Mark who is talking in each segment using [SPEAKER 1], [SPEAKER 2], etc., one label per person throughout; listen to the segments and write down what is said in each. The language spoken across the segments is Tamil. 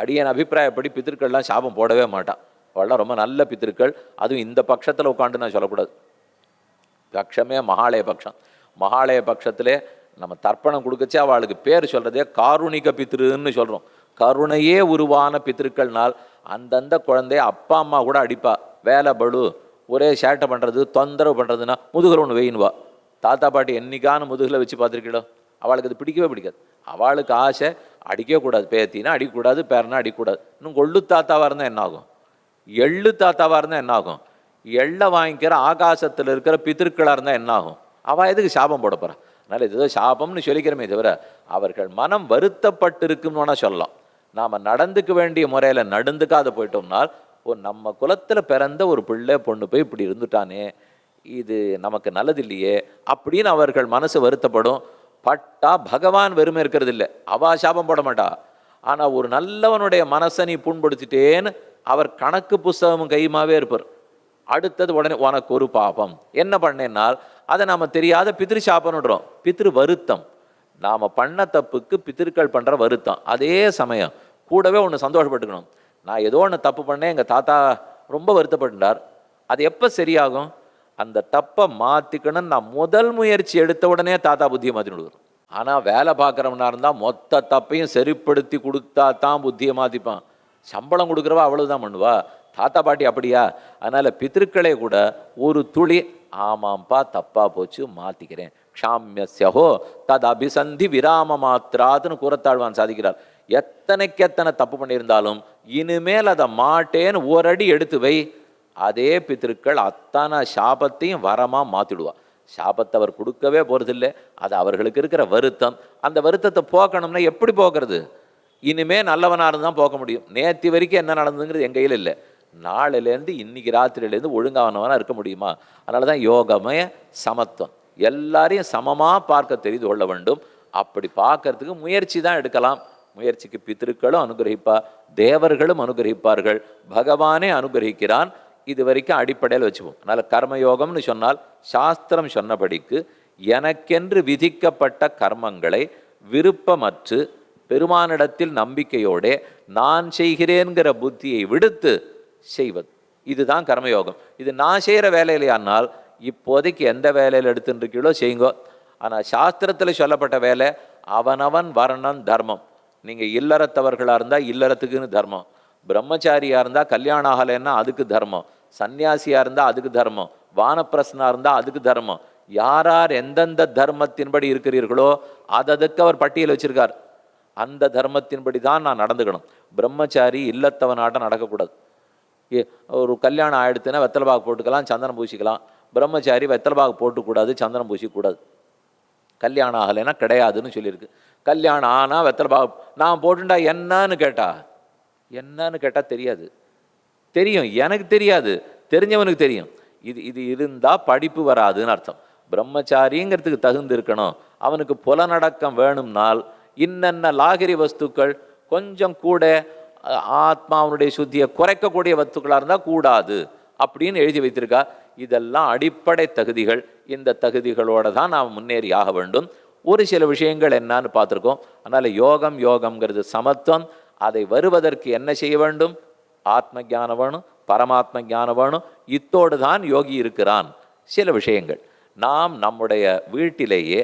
[SPEAKER 1] அடியன் அபிப்பிராயப்படி பித்திருக்கள்லாம் சாபம் போடவே மாட்டான். அவள்லாம் ரொம்ப நல்ல பித்திருக்கள். அதுவும் இந்த பட்சத்தில் உட்காந்து நான் சொல்லக்கூடாது. பட்சமே மகாலய பட்சம். மகாலய பட்சத்திலே நம்ம தர்ப்பணம் கொடுக்கச்சே அவளுக்கு பேர் சொல்கிறதே காருணிக பித்திருன்னு சொல்கிறோம் கருணையே உருவான பித்திருக்கள்னால் அந்தந்த குழந்தைய அப்பா அம்மா கூட அடிப்பா. வேலை படு ஒரே சேட்டை பண்ணுறது தொந்தரவு பண்ணுறதுன்னா முதுகில் ஒன்று வெயின்வா தாத்தா பாட்டி என்னைக்கான முதுகில் வச்சு பார்த்துருக்கீங்களோ அவளுக்கு அது பிடிக்கவே பிடிக்காது. அவளுக்கு ஆசை அடிக்கவே கூடாது பேத்தினா அடிக்கக்கூடாது பேரனா அடிக்கக்கூடாது. இன்னும் கொள்ளு தாத்தாவாக இருந்தால் என்னாகும்? எள்ளு தாத்தாவாக இருந்தால் என்னாகும்? எள்ளை வாங்கிக்கிற ஆகாசத்தில் இருக்கிற பித்திருக்களாக இருந்தால் என்னாகும்? அவள் எதுக்கு சாபம் போட போகிறான் அதனால் இது ஏதோ சாபம்னு சொல்லிக்கிறோமே தவிர அவர்கள் மனம் வருத்தப்பட்டிருக்கும்னு வேணால் சொல்லலாம். நாம் நடந்துக்க வேண்டிய முறையில் நடந்துக்காத போயிட்டோம்னால் ஓ நம்ம குலத்தில் பிறந்த ஒரு பிள்ளை பொண்ணு போய் இப்படி இருந்துட்டானே இது நமக்கு நல்லது இல்லையே அப்படின்னு அவர்கள் மனசு வருத்தப்படும். பட்டா பகவான் வெறுமை இருக்கிறது இல்லை. அவா சாபம் போட மாட்டா. ஆனால் ஒரு நல்லவனுடைய மனசை நீ புண்படுத்திட்டேன்னு அவர் கணக்கு புஸ்தகமும் கையுமாவே இருப்பார். அடுத்தது உடனே உனக்கு ஒரு பாபம். என்ன பண்ணேன்னால் அதை நாம் தெரியாத பித்ரு சாபம்ன்றோம் பித்ரு வருத்தம். நாம் பண்ண தப்புக்கு பித்திருக்கள் பண்ணுற வருத்தம். அதே சமயம் கூடவே ஒன்று சந்தோஷப்பட்டுக்கணும். நான் ஏதோ ஒன்று தப்பு பண்ணேன் எங்கள் தாத்தா ரொம்ப வருத்தப்பட்டார் அது எப்போ சரியாகும்? அந்த தப்பை மாற்றிக்கணும்னு நான் முதல் முயற்சி எடுத்த உடனே தாத்தா புத்தியை மாற்றி விடுவோம் ஆனால் வேலை பார்க்குறவனா இருந்தால் மொத்த தப்பையும் சரிப்படுத்தி கொடுத்தா தான் புத்தியை மாற்றிப்பான் சம்பளம் கொடுக்குறவா அவ்வளோதான் பண்ணுவா. தாத்தா பாட்டி அப்படியா? அதனால் பித்திருக்களே கூட ஒரு துளி ஆமாம்ப்பா தப்பாக போச்சு மாற்றிக்கிறேன் க்ஷாமியஸ்யஹோ தத் அபிசந்தி விராம மாத்திராதுன்னு கூறத்தாழ்வான் சாதிக்கிறார். எத்தனைக்கு எத்தனை தப்பு பண்ணியிருந்தாலும் இனிமேல் அதை மாட்டேன்னு ஒரு அடி எடுத்து வை. அதே பித்திருக்கள் அத்தனை சாபத்தையும் வரமாக மாற்றிடுவா சாபத்தை அவர் கொடுக்கவே போறதில்லை. அது அவர்களுக்கு இருக்கிற வருத்தம். அந்த வருத்தத்தை போக்கணும்னா எப்படி போக்குறது? இனிமே நல்லவனாக இருந்து தான் போக்க முடியும். நேற்று வரைக்கும் என்ன நடந்ததுங்கிறது எங்கள் கையில் இல்லை. நாளையிலேருந்து இன்னைக்கு ராத்திரியிலேருந்து ஒழுங்கானவனாக இருக்க முடியுமா? அதனால தான் யோகமய சமத்துவம். எல்லாரையும் சமமாக பார்க்க தெரிந்து கொள்ள வேண்டும். அப்படி பார்க்கறதுக்கு முயற்சி தான் எடுக்கலாம். முயற்சிக்கு பித்திருக்களும் அனுகிரகிப்பா தேவர்களும் அனுகிரகிப்பார்கள். பகவானே அனுகிரகிக்கிறான். இது வரைக்கும் அடிப்படையில் வச்சுப்போம். அதனால் கர்மயோகம்னு சொன்னால் சாஸ்திரம் சொன்னபடிக்கு எனக்கென்று விதிக்கப்பட்ட கர்மங்களை விருப்பமற்று பெருமானிடத்தில் நம்பிக்கையோடே நான் செய்கிறேன்கிற புத்தியை விடுத்து செய்வது. இதுதான் கர்மயோகம். இது நான் செய்கிற வேலையிலையானால் இப்போதைக்கு எந்த வேலையில் எடுத்துட்டுருக்கீங்களோ செய்யுங்கோ. ஆனால் சாஸ்திரத்தில் சொல்லப்பட்ட வேலை அவனவன் வர்ணன் தர்மம். நீங்கள் இல்லறத்தவர்களாக இருந்தால் இல்லறத்துக்குன்னு தர்மம். பிரம்மச்சாரியாக இருந்தால் கல்யாணம் ஆகலைன்னா அதுக்கு தர்மம். சன்னியாசியாக இருந்தால் அதுக்கு தர்மம். வானப்பிரசனாக இருந்தால் அதுக்கு தர்மம். யார் யார் எந்தெந்த தர்மத்தின்படி இருக்கிறீர்களோ அததுக்கு அவர் பட்டியல் வச்சுருக்கார். அந்த தர்மத்தின்படி தான் நான் நடந்துக்கணும். பிரம்மச்சாரி இல்லத்தவனாட்டம் நடக்கக்கூடாது. ஏ ஒரு கல்யாணம் ஆயிடுத்துன்னா வெத்தல பாக்கு போட்டுக்கலாம் சந்தனம் பூசிக்கலாம். பிரம்மச்சாரி வெத்தலை பாக்கு போட்டுக்கூடாது சந்தனம் பூசிக்கூடாது. கல்யாணம் ஆகலைன்னா கிடையாதுன்னு சொல்லியிருக்கு. கல்யாணம் ஆனால் வெத்தலை பாக்கு நான் போட்டுண்டா என்னன்னு கேட்டா? என்னன்னு கேட்டால் தெரியாது. தெரியும். எனக்கு தெரியாது. தெரிஞ்சவனுக்கு தெரியும். இது இது இருந்தால் படிப்பு வராதுன்னு அர்த்தம். பிரம்மச்சாரிங்கிறதுக்கு தகுந்து இருக்கணும். அவனுக்கு புலனடக்கம் வேணும்னால் இன்னென்ன லாகிரி வஸ்துக்கள் கொஞ்சம் கூட ஆத்மாவனுடைய சுத்தியை குறைக்கக்கூடிய வஸ்துக்களாக இருந்தால் கூடாது அப்படின்னு எழுதி வைத்திருக்கா. இதெல்லாம் அடிப்படை தகுதிகள். இந்த தகுதிகளோட தான் நாம் முன்னேறி ஆக வேண்டும். ஒரு சில விஷயங்கள் என்னான்னு பார்த்துருக்கோம். அதனால் யோகம் யோகம்ங்கிறது சமத்துவம். அதை வருவதற்கு என்ன செய்ய வேண்டும்? ஆத்ம ஞானம் வேணும் பரமாத்ம ஞானம் வேணும் இத்தோடு தான் யோகி இருக்கிறான். சில விஷயங்கள். நாம் நம்முடைய வீட்டிலேயே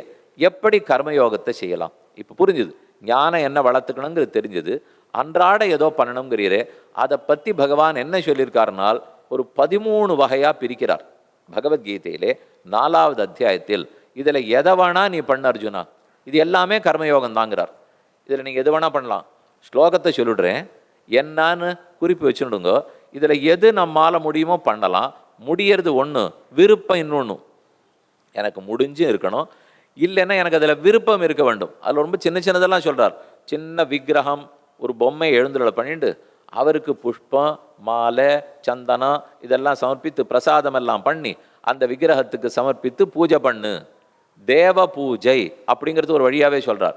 [SPEAKER 1] எப்படி கர்மயோகத்தை செய்யலாம்? இப்போ புரிஞ்சுது. ஞானம் என்ன வளர்த்துக்கணுங்கிறது தெரிஞ்சது. அன்றாட ஏதோ பண்ணணுங்கிறீரே அதை பற்றி பகவான் என்ன சொல்லியிருக்காருனால் ஒரு பதிமூணு வகையாக பிரிக்கிறார். பகவத்கீதையிலே நாலாவது அத்தியாயத்தில் இதில் எதை வேணா நீ பண்ண அர்ஜுனா. இது எல்லாமே கர்மயோகம் தாங்கிறார் இதில் நீங்கள் எது வேணால் பண்ணலாம். ஸ்லோகத்தை சொல்லிடுறேன். என்னான்னு குறிப்பு வச்சுடுங்க இதில் எது நம்மால் முடியுமோ பண்ணலாம். முடியறது ஒன்று விருப்பம் இன்னொன்று எனக்கு முடிஞ்சும் இருக்கணும். இல்லைன்னா எனக்கு அதில் விருப்பம் இருக்க வேண்டும். அதில் ரொம்ப சின்ன சின்னதெல்லாம் சொல்கிறார் சின்ன விக்கிரகம் ஒரு பொம்மை எழுந்துள்ள பண்ணிட்டு அவருக்கு புஷ்பம் மாலை சந்தனம் இதெல்லாம் சமர்ப்பித்து பிரசாதம் எல்லாம் பண்ணி அந்த விக்கிரகத்துக்கு சமர்ப்பித்து பூஜை பண்ணு. தேவ பூஜை அப்படிங்கிறது ஒரு வழியாகவே சொல்கிறார்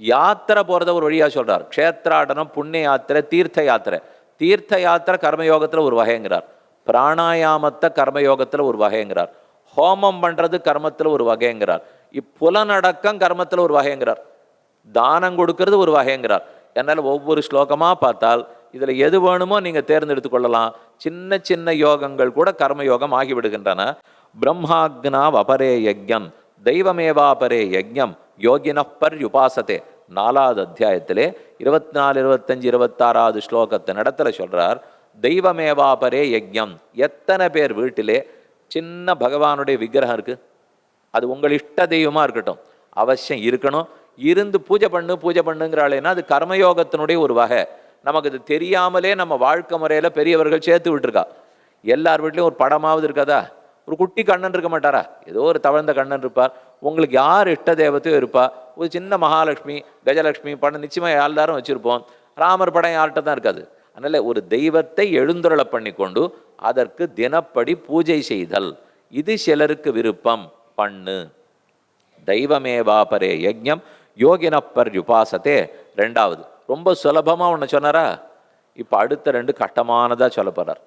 [SPEAKER 1] யாத்திரை போகிறத ஒரு வழியாக சொல்கிறார் க்ஷேத்ராடனம் புண்ணிய யாத்திரை தீர்த்த யாத்திரை. தீர்த்த யாத்திரை கர்மயோகத்தில் ஒரு வகைங்கிறார். பிராணாயாமத்தை கர்மயோகத்தில் ஒரு வகைங்கிறார். ஹோமம் பண்ணுறது கர்மத்தில் ஒரு வகைங்கிறார். இப்புலநடக்கம் கர்மத்தில் ஒரு வகைங்கிறார். தானம் கொடுக்கறது ஒரு வகைங்கிறார். என்னால் ஒவ்வொரு ஸ்லோகமாக பார்த்தால் இதில் எது வேணுமோ நீங்கள் தேர்ந்தெடுத்து கொள்ளலாம். சின்ன சின்ன யோகங்கள் கூட கர்மயோகம் ஆகிவிடுகின்றன. பிரம்மாக்னா அபரே யஜ்யம் தெய்வமேவாபரே யஜ்யம் யோகினப்பர் உபாசத்தே நாலாவது அத்தியாயத்திலே இருபத்தி நாலு இருபத்தஞ்சு இருபத்தாறாவது ஸ்லோகத்தை இடத்துல சொல்கிறார் தெய்வமேவாபரே யஜ்யம். எத்தனை பேர் வீட்டிலே சின்ன பகவானுடைய விக்கிரகம் இருக்குது அது உங்கள் இஷ்ட தெய்வமாக இருக்கட்டும். அவசியம் இருக்கணும். இருந்து பூஜை பண்ணு பூஜை பண்ணுங்கிறாளேன்னா அது கர்மயோகத்தினுடைய ஒரு வகை. நமக்கு இது தெரியாமலே நம்ம வாழ்க்கை முறையில் பெரியவர்கள் சேர்த்து விட்டுருக்கா. எல்லார் வீட்லேயும் ஒரு படமாவது இருக்காதா? ஒரு குட்டி கண்ணன் இருக்க மாட்டாரா? ஏதோ ஒரு தவழ்ந்த கண்ணன் இருப்பார். உங்களுக்கு யார் இஷ்ட தேவத்தையும் இருப்பா. ஒரு சின்ன மகாலட்சுமி கஜலட்சுமி படம் நிச்சயமாக எல்லாரும் வச்சுருப்போம். ராமர் படம் யார்கிட்ட தான் இருக்காது. அதனால ஒரு தெய்வத்தை எழுந்துருள பண்ணி கொண்டு அதற்கு தினப்படி பூஜை செய்தல். இது சிலருக்கு விருப்பம். பண்ணு. தெய்வமேவாபரே யஜ்யம். யோகினப்பர் உபாசத்தே ரெண்டாவது ரொம்ப சுலபமாக ஒன்று சொன்னாரா? இப்போ அடுத்த ரெண்டு கட்டமானதாக சொல்ல போகிறார்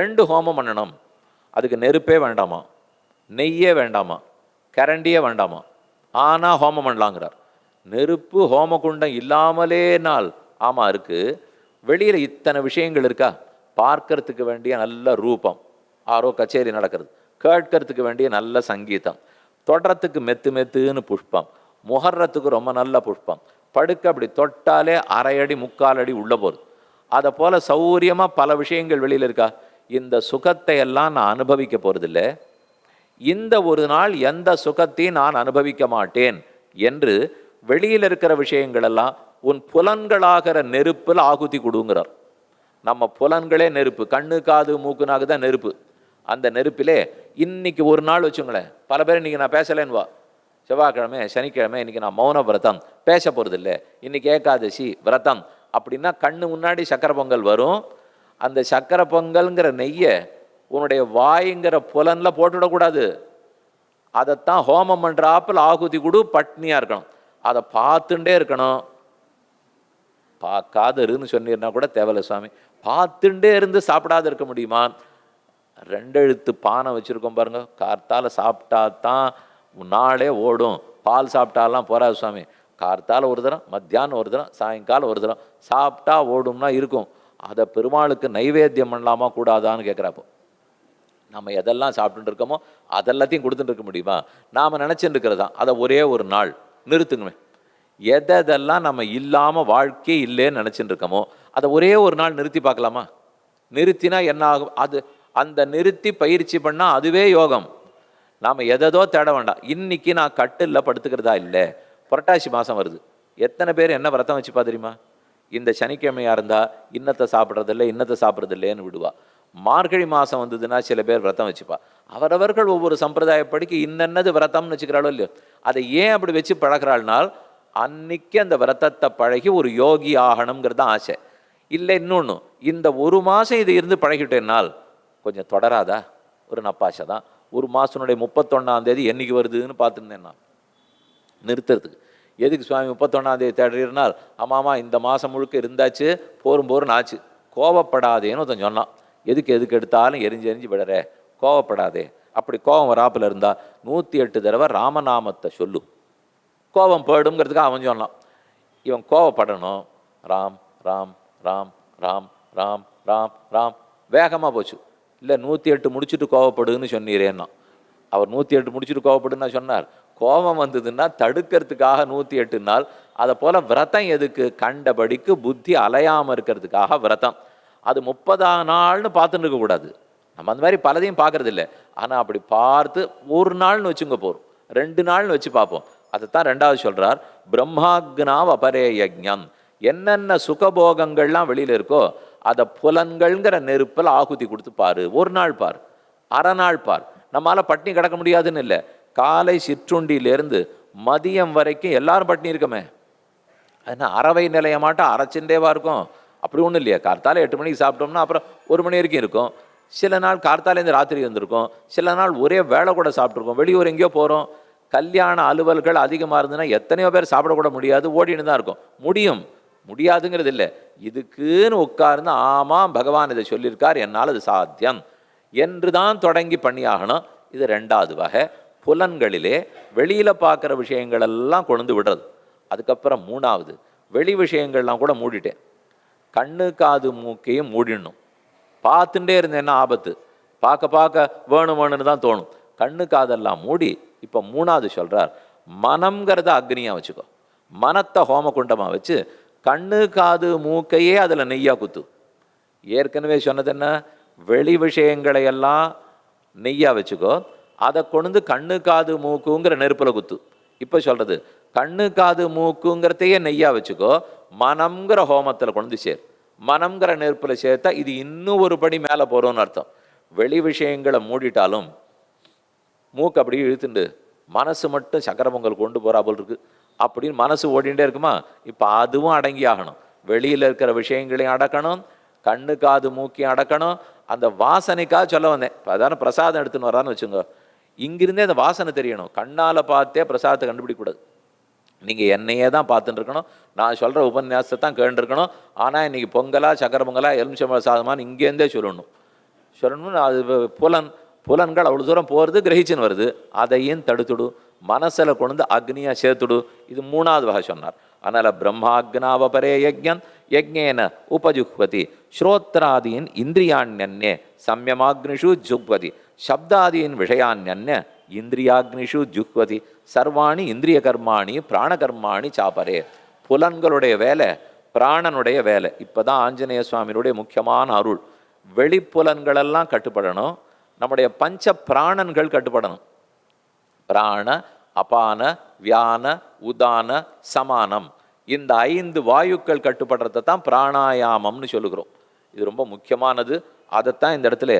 [SPEAKER 1] ரெண்டு ஹோமம் பண்ணணும். அதுக்கு நெருப்பே வேண்டாமா? நெய்யே வேண்டாமா? கரண்டியே வேண்டாமா? ஆனால் ஹோமம் பண்ணலாங்கிறார். நெருப்பு ஹோமகுண்டம் இல்லாமலே நாள். ஆமாம் இருக்கு. வெளியில் இத்தனை விஷயங்கள் இருக்கா? பார்க்கறதுக்கு வேண்டிய நல்ல ரூபம். ஆரோ கச்சேரி நடக்கிறது. கேட்கறதுக்கு வேண்டிய நல்ல சங்கீதம். தொடுறதுக்கு மெத்து மெத்துன்னு புஷ்பம். முகர்றதுக்கு ரொம்ப நல்ல புஷ்பம். படுக்க அப்படி தொட்டாலே அரை அடி முக்கால் அடி உள்ளே போகுது. அதை போல சௌகரியமாக பல விஷயங்கள் வெளியில் இருக்கா? இந்த சுகத்தை எல்லாம் நான் அனுபவிக்க போறதில்ல. இந்த ஒரு நாள் எந்த சுகத்தையும் நான் அனுபவிக்க மாட்டேன் என்று வெளியில் இருக்கிற விஷயங்கள் எல்லாம் உன் புலன்களாகிற நெருப்பில் ஆகுதி கொடுங்கிறார். நம்ம புலன்களே நெருப்பு கண்ணு காது மூக்குனாக தான் நெருப்பு. அந்த நெருப்பிலே இன்னைக்கு ஒரு நாள் வச்சுங்களேன் பல பேர் இன்னைக்கு நான் பேசலேன்னு வா. செவ்வாய்க்கிழமை சனிக்கிழமை இன்னைக்கு நான் மௌன விரதம் பேச போகிறதில்ல இன்றைக்கி ஏகாதசி விரதம். அப்படின்னா கண்ணு முன்னாடி சக்கரை பொங்கல் வரும் அந்த சக்கரை பொங்கல்ங்கிற நெய்யை உன்னுடைய வாய்ங்கிற புலனில் போட்டுவிடக்கூடாது. அதைத்தான் ஹோமம் பண்ணுறாப்பில் ஆகுதி கொடு பட்னியாக இருக்கணும். அதை பார்த்துட்டே இருக்கணும். பார்க்காத இருன்னு சொன்னீர்னா கூட தேவையில்ல சுவாமி. பார்த்துட்டே இருந்து சாப்பிடாத இருக்க முடியுமா? ரெண்டெழுத்து பானை வச்சுருக்கோம் பாருங்க. கார்த்தால சாப்பிட்டா தான் நாளே ஓடும். பால் சாப்பிட்டாலாம் போகாது சுவாமி. கார்த்தால் ஒரு தரம் மத்தியானம் ஒரு தரம் சாயங்காலம் ஒரு தரம். சாப்பிட்டா ஓடும்னா இருக்கும். அதை பெருமாளுக்கு நைவேத்தியம் பண்ணலாமா கூடாதான்னு கேட்குறாப்போ நம்ம எதெல்லாம் சாப்பிட்டுட்டு இருக்கோமோ அதெல்லாத்தையும் கொடுத்துட்டு இருக்க முடியுமா? நாம் நினச்சிட்டு இருக்கிறது? தான் அதை ஒரே ஒரு நாள். நிறுத்துங்கமே. எதெல்லாம் நம்ம இல்லாமல் வாழ்க்கை இல்லைன்னு நினச்சிட்டு இருக்கோமோ அதை ஒரே ஒரு நாள் நிறுத்தி பார்க்கலாமா? நிறுத்தினா என்ன ஆகும்? அது அந்த நிறுத்தி பயிற்சி பண்ணால் அதுவே யோகம். நாம் எததோ தேட வேண்டாம். இன்னைக்கு நான் கட்டில் படுத்துக்கிறதா இல்லை? புரட்டாசி மாதம் வருது. எத்தனை பேர் என்ன விரதம் வச்சுப்பா தெரியுமா? இந்த சனிக்கிழமையாக இருந்தால் இன்னத்தை சாப்பிட்றதில்ல இன்னத்தை சாப்பிட்றதில்லேன்னு விடுவா. மார்கழி மாதம் வந்ததுன்னா சில பேர் விரதம் வச்சுப்பா. அவரவர்கள் ஒவ்வொரு சம்பிரதாயப்படிக்கு இன்னென்னது விரதம்னு வச்சுக்கிறாளோ இல்லையோ அதை ஏன் அப்படி வச்சு பழகிறாள்னால் அன்னைக்கு அந்த விரதத்தை பழகி ஒரு யோகி ஆகணுங்கிறது தான் ஆசை. இல்லை இன்னொன்று இந்த ஒரு மாதம் இது இருந்து பழகிட்டேனால் கொஞ்சம் தொடராதா? ஒரு நப்பாசை தான். ஒரு மாதனுடைய முப்பத்தொன்னாம் தேதி என்னைக்கு வருதுன்னு பார்த்துருந்தேன் நான். நிறுத்துறதுக்கு. எதுக்கு சுவாமி முப்பத்தொன்னாந்தேதி தேடுறீர்னால் ஆமாம்மா இந்த மாதம் முழுக்க இருந்தாச்சு போரும் போரும் ஆச்சு. கோவப்படாதேன்னு ஒருத்தன் சொன்னான். எதுக்கு எதுக்கு எடுத்தாலும் எரிஞ்சு எரிஞ்சு விடற கோவப்படாதே. அப்படி கோபம் வராப்பில் இருந்தால் நூற்றி எட்டு தடவை ராமநாமத்தை சொல்லு. கோபம் போயிடுங்கிறதுக்காக அவன் சொன்னான். இவன் கோவப்படணும். ராம் ராம் ராம் ராம் ராம் ராம் ராம். வேகமாக போச்சு. இல்லை நூற்றி எட்டு முடிச்சுட்டு கோவப்படுன்னு சொன்னீரேன்னா. அவர் நூற்றி எட்டு முடிச்சுட்டு கோவப்படுன்னு சொன்னார். கோபம் வந்ததுன்னா தடுக்கிறதுக்காக நூற்றி எட்டு நாள். அதை போல் விரதம் எதுக்கு? கண்டபடிக்கு புத்தி அலையாமல் இருக்கிறதுக்காக விரதம். அது முப்பதாம் நாள்னு பார்த்துட்டு இருக்கக்கூடாது நம்ம அந்த மாதிரி பலதையும் பார்க்கறது இல்லை ஆனால் அப்படி பார்த்து ஒரு நாள்னு வச்சுங்க போகிறோம் ரெண்டு நாள்னு வச்சு பார்ப்போம். அதைத்தான் ரெண்டாவது சொல்கிறார் பிரம்மாக்னாவ் அபரே யஜ்யம் என்னென்ன சுகபோகங்கள்லாம் வெளியில் இருக்கோ அதை புலன்கள்ங்கிற நெருப்பில் ஆகுதி கொடுத்து பாரு. ஒரு நாள் பார். அரை நாள் பார். நம்மளால் பட்டினி கிடக்க முடியாதுன்னு இல்லை. காலை சிற்றுண்டியிலேருந்து மதியம் வரைக்கும் எல்லாரும் பட்டினி இருக்கமே. என்ன அறவை நிலைய மாட்டோம் அரைச்சிண்டேவா இருக்கும். அப்படி ஒன்றும் இல்லையா. கார்த்தால எட்டு மணிக்கு சாப்பிட்டோம்னா அப்புறம் ஒரு மணி வரைக்கும் இருக்கும். சில நாள் கார்த்தாலேருந்து ராத்திரி வந்திருக்கும். சில நாள் ஒரே வேளை கூட சாப்பிட்ருக்கோம் வெளியூர் எங்கேயோ போகிறோம் கல்யாண அலுவல்கள் அதிகமாக இருந்ததுன்னா எத்தனையோ பேர் சாப்பிடக்கூட முடியாது. ஓடின்னு தான் இருக்கும். முடியும். முடியாதுங்கிறது இல்லை. இதுக்குன்னு உட்கார்ந்து ஆமாம் பகவான் இதை சொல்லியிருக்கார். என்னால் அது சாத்தியம். என்று தான் தொடங்கி பண்ணியாகணும். இது ரெண்டாவது வகை. புலன்களிலே வெளியில் பார்க்குற விஷயங்கள் எல்லாம் கொண்டு விடுறது. அதுக்கப்புறம் மூணாவது. வெளி விஷயங்கள்லாம் கூட மூடிட்டேன். கண்ணு காது மூக்கையும் மூடிடணும். பார்த்துட்டே இருந்தேன்னா ஆபத்து. பார்க்க பார்க்க வேணும் வேணும்னு தான் தோணும். கண்ணு காதெல்லாம் மூடி இப்போ மூணாவது சொல்றார். மனம்ங்கிறத அக்னியா வச்சுக்கோ. மனத்தை ஹோமகுண்டமாக வச்சு கண்ணு காது மூக்கையே அதில் நெய்யா குத்து. ஏற்கனவே சொன்னது என்ன? வெளி விஷயங்களை எல்லாம் நெய்யா வச்சுக்கோ. அதை கொண்டு கண்ணு காது மூக்குங்கிற நெருப்பில் குத்து. இப்போ சொல்கிறது கண்ணு காது மூக்குங்கிறதையே நெய்யா வச்சுக்கோ. மனம்ங்கிற ஹோமத்தில் கொண்டு சேர். மனம்ங்கிற நெருப்பில் சேர்த்தா இது இன்னும் ஒரு படி மேலே போகிறோம்னு அர்த்தம். வெளி விஷயங்களை மூடிட்டாலும் மூக்கு அப்படியே இழுத்துண்டு மனசு மட்டும் சக்கர பொங்கல் கொண்டு போகிறா போல் இருக்குது அப்படின்னு மனசு ஓடிண்டே இருக்குமா? இப்போ அதுவும் அடங்கி ஆகணும். வெளியில் இருக்கிற விஷயங்களையும் அடக்கணும் கண்ணு காது மூக்கையும் அடக்கணும் அந்த வாசனைக்காக சொல்ல வந்தேன். இப்போ அதான பிரசாதம் எடுத்துன்னு வரான்னு வச்சுங்க இங்கிருந்தே அந்த வாசனை தெரியணும். கண்ணால் பார்த்தே பிரசாதத்தை கண்டுபிடிக்கக்கூடாது. நீங்கள் என்னையே தான் பார்த்துட்டு இருக்கணும். நான் சொல்கிற உபன்யாசத்தை தான் கேட்டுருக்கணும் ஆனால் இன்றைக்கி பொங்கலா சக்கர பொங்கலா எலுமிச்சம்பழ சாதமான்னு இங்கேருந்தே சொல்லணும். சொல்லணும்னு அது புலன் புலன்கள் அவ்வளோ தூரம் போகிறது கிரகிச்சின்னு வருது. அதையும் தடுத்துடு. மனசில் கொண்டு வந்து சேர்த்துடு. இது மூணாவது வகை சொன்னார். அதனால் பிரம்மாக்னாவபரே யஜ்யன் யஜ்ஞேன உபஜுஹ்வதி. ஸ்ரோத்ராதீன் இந்திரியாண்யன்னே சம்யமாக்னிஷு ஜுஹ்வதி. சப்தாதீன் விஷயான்யன்ன இந்திரியாக்னிஷு ஜுஹ்வதி. சர்வாணி இந்திரிய கர்மாணி பிராணகர்மாணி சாப்பரே புலன்களுடைய வேலை பிராணனுடைய வேலை. இப்போ தான் ஆஞ்சநேய சுவாமியினுடைய முக்கியமான அருள். வெளிப்புலன்களெல்லாம் கட்டுப்படணும். நம்முடைய பஞ்ச பிராணன்கள் கட்டுப்படணும். பிராண அபான வியான உதான சமானம். இந்த ஐந்து வாயுக்கள் கட்டுப்படுறதை தான் பிராணாயாமம்னு சொல்லுகிறோம். இது ரொம்ப முக்கியமானது. அதைத்தான் இந்த இடத்துல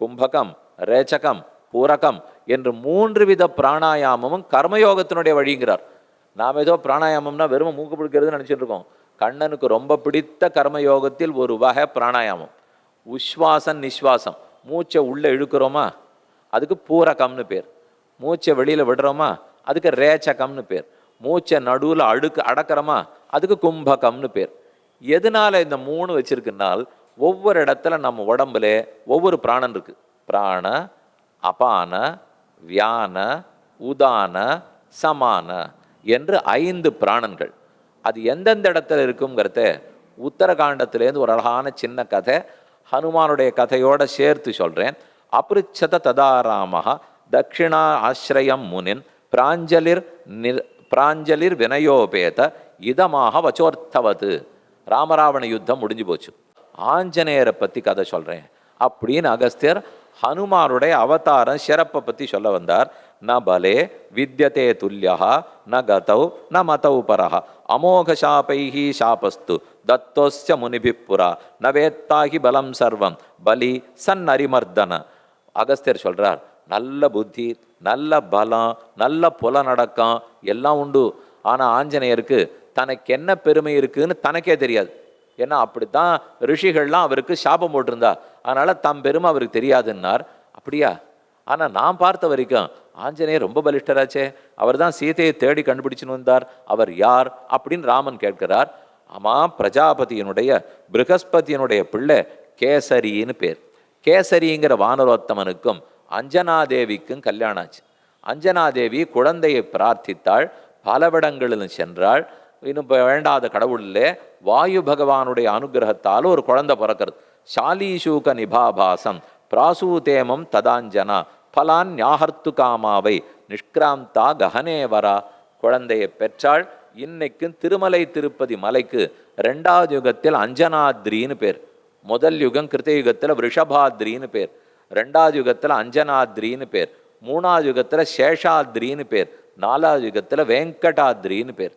[SPEAKER 1] கும்பகம் ரேச்சகம் பூரகம் என்று மூன்று வித பிராணாயாமமும் கர்மயோகத்தினுடைய வழிங்கிறார். நாம் ஏதோ பிராணாயாமம்னா வெறும் மூக்கு பிடிக்கிறதுன்னு நினச்சிட்டு இருக்கோம். கண்ணனுக்கு ரொம்ப பிடித்த கர்மயோகத்தில் ஒரு வகை பிராணாயாமம். உஸ்வாசம் நிஸ்வாசம் மூச்சை உள்ளே இழுக்கிறோமா? அதுக்கு பூரகம்னு பேர். மூச்சை வெளியில் விடுறோமா? அதுக்கு ரேச்சகம்னு பேர். மூச்சை நடுவில் அழுக்கு அடக்கிறோமா? அதுக்கு கும்பகம்னு பேர். எதனால இந்த மூணு வச்சிருக்குனால் ஒவ்வொரு இடத்துல நம்ம உடம்புல ஒவ்வொரு பிராணன் இருக்குது பிராண அபான வியான உதான சமான என்று ஐந்து பிராணன்கள். அது எந்தெந்த இடத்துல இருக்குங்கிறத உத்தரகாண்டத்திலேருந்து ஒரு அழகான சின்ன கதை ஹனுமானுடைய கதையோட சேர்த்து சொல்கிறேன் அபிருச்சத ததாராமஹ தட்சிணா ஆசிரியம் முனின் பிராஞ்சலிர் நிர் பிராஞ்சலிர் வினயோபேத இதமாக வச்சோர்த்தவது. ராமராவண யுத்தம் முடிஞ்சு போச்சு. ஆஞ்சநேயரை பத்தி கதை சொல்றேன். அப்படின்னு அகஸ்தியர் ஹனுமானுடைய அவதாரம் சிறப்பை பத்தி சொல்ல வந்தார். ந பலே வித்தியதே துல்லியா ந கதௌ ந மதௌ பரஹ. அமோக சாபைஹி சாபஸ்து தத்தோஸ்ய முனிபிப் புரா. ந வேத்தாகி பலம் சர்வம் பலி சன் அரிமர்தன அகஸ்தியர் சொல்றார் நல்ல புத்தி நல்ல பலம் நல்ல புலனடக்கம் எல்லாம் உண்டு. ஆனா ஆஞ்சநேயருக்கு தனக்கு என்ன பெருமை இருக்குன்னு தனக்கே தெரியாது. ஏன்னா அப்படித்தான் ரிஷிகள்லாம் அவருக்கு சாபம் போட்டிருந்தா. அதனால தம் பெருமை அவருக்கு தெரியாதுன்னார். அப்படியா? ஆனால் நான் பார்த்த வரைக்கும் ஆஞ்சநேயர் ரொம்ப பலிஷ்டராச்சே. அவர் தான் சீதையை தேடி கண்டுபிடிச்சுன்னு வந்தார். அவர் யார் அப்படின்னு ராமன் கேட்கிறார். அம்மா பிரஜாபதியினுடைய ப்ரகஸ்பதியினுடைய பிள்ளை கேசரின்னு பேர். கேசரிங்கிற வானரோத்தமனுக்கும் அஞ்சனாதேவிக்கும் கல்யாணம் ஆச்சு அஞ்சனாதேவி குழந்தையை பிரார்த்தித்தாள். பலவிடங்களிலும் சென்றாள். இன்னும் இப்ப வேண்டாத கடவுளில் வாயு பகவானுடைய அனுகிரகத்தால் ஒரு குழந்தை பிறக்கிறது. சாலீசூக நிபாபாசம் பிராசூதேமம் ததாஞ்சனா பலான் ஞாகர்த்து காமாவை நிஷ்கிராந்தா ககனே வரா குழந்தையை பெற்றாள். இன்னைக்கும் திருமலை திருப்பதி மலைக்கு ரெண்டாவது யுகத்தில் அஞ்சனாத்ரின்னு பேர். முதல் யுகம் கிருத்தயுகத்தில் ரிஷபாத்ரின்னு பேர். ரெண்டாவது யுகத்தில் அஞ்சனாத்ரின்னு பேர். மூணாவது யுகத்தில் சேஷாத்ரின்னு பேர். நாலாவது யுகத்தில் வெங்கடாத்ரின்னு பேர்.